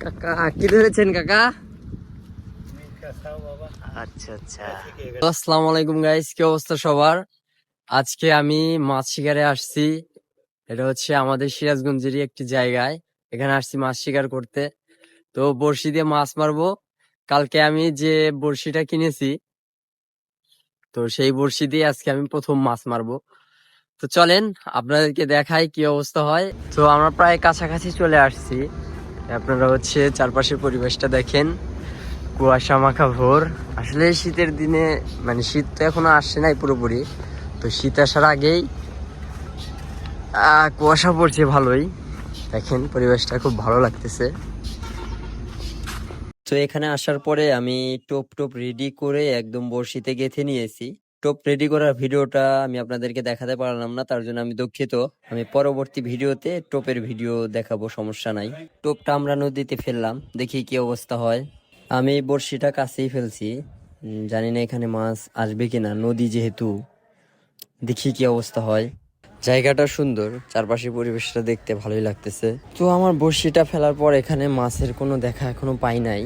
কাকা আচ্ছা আচ্ছা। আলাইকুম গাইস কি অবস্থা সবার? আজকে আমি মাছ শিকারে আসছি। এটা হচ্ছে আমাদের সিরাজগঞ্জেরই একটি জায়গায়। এখানে আসছি মাছ শিকার করতে। তো বড়শি দিয়ে মাছ মারবো। কালকে আমি যে বড়শিটা কিনেছি তো সেই বড়শি দিয়ে আজকে আমি প্রথম মাছ মারবো। তো চলেন, আপনাদেরকে দেখাই কি অবস্থা হয়। তো আমরা প্রায় কাছাকাছি চলে আসছি। আপনারা হচ্ছে চারপাশের পরিবেশটা দেখেন। কুয়াশা মাখা ভোর। আসলে শীতের দিনে মানে শীত তো এখনও আসছে নাই পুরোপুরি। তো শীত আসার আগেই কুয়াশা পড়ছে ভালোই। দেখেন, পরিবেশটা খুব ভালো লাগতেছে। তো এখানে আসার পরে আমি টোপ টোপ রেডি করে একদম বড়শিতে গেঁথে নিয়েছি। টোপ রেডি করার ভিডিওটা আমি আপনাদেরকে দেখাতে পারলাম না, তার জন্য আমি দুঃখিত। আমি পরবর্তী ভিডিওতে টোপের ভিডিও দেখাবো, সমস্যা নাই। টোপটা আমরা নদীতে ফেললাম, দেখি কি অবস্থা হয়। আমি বড়শিটা কাছেই ফেলছি জানি না এখানে মাছ আসবে কিনা, নদী যেহেতু, দেখি কি অবস্থা হয়। জায়গাটা সুন্দর চারপাশে পরিবেশটা দেখতে ভালোই লাগতেছে। তো আমার বড়শিটা ফেলার পর এখানে মাছের কোনো দেখা এখনও পাই নাই।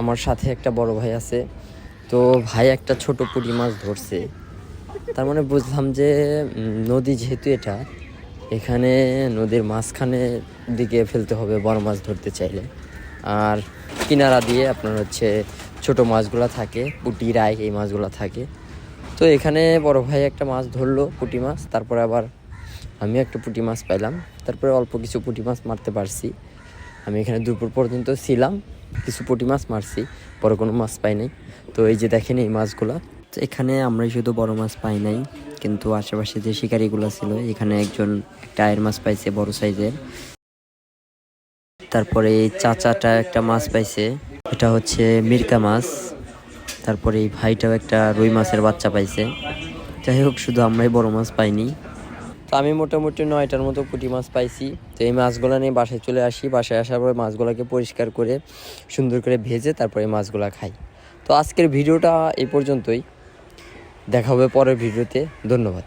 আমার সাথে একটা বড় ভাই আছে। তো ভাই একটা ছোট পুঁটি মাছ ধরছে। তার মানে বুঝলাম যে নদী যেহেতু এটা, এখানে নদীর মাঝখানে দিকে ফেলতে হবে বড় মাছ ধরতে চাইলে। আর কিনারা দিয়ে আপনার হচ্ছে ছোট মাছগুলো থাকে, পুঁটি, রায়, এই মাছগুলো থাকে। তো এখানে বড় ভাই একটা মাছ ধরলো, পুটি মাছ, তারপরে আবার আমি একটা পুঁটি মাছ পাইলাম। তারপরে অল্প কিছু পুঁটি মাছ মারতে পারছি। আমি এখানে দুপুর পর্যন্ত ছিলাম, কিছু পুঁটি মাছ মারছি, বড় কোনো মাছ পাই নাই। তো এই যে দেখেন এই মাছগুলা। তো এখানে আমরাই শুধু বড় মাছ পাই নাই, কিন্তু আশেপাশে যে শিকারিগুলো ছিল, এখানে একজন একটা আয়ের মাছ পাইছে বড় সাইজের। তারপরে এই চাচাটা একটা মাছ পাইছে, এটা হচ্ছে মির্কা মাছ। তারপরে এই ভাইটাও একটা রুই মাছের বাচ্চা পাইছে। যাই হোক, শুধু আমরাই বড় মাছ পাইনি। তো আমি মোটামুটি নয়টার মতো পুঁটি মাছ পাইছি। তো এই মাছগুলো নিয়ে বাসায় চলে আসি। বাসায় আসার পরে মাছগুলোকে পরিষ্কার করে, সুন্দর করে ভেজে তারপরে মাছগুলো খাই। তো আজকের ভিডিওটা এই পর্যন্তই। দেখা হবে পরের ভিডিওতে। ধন্যবাদ।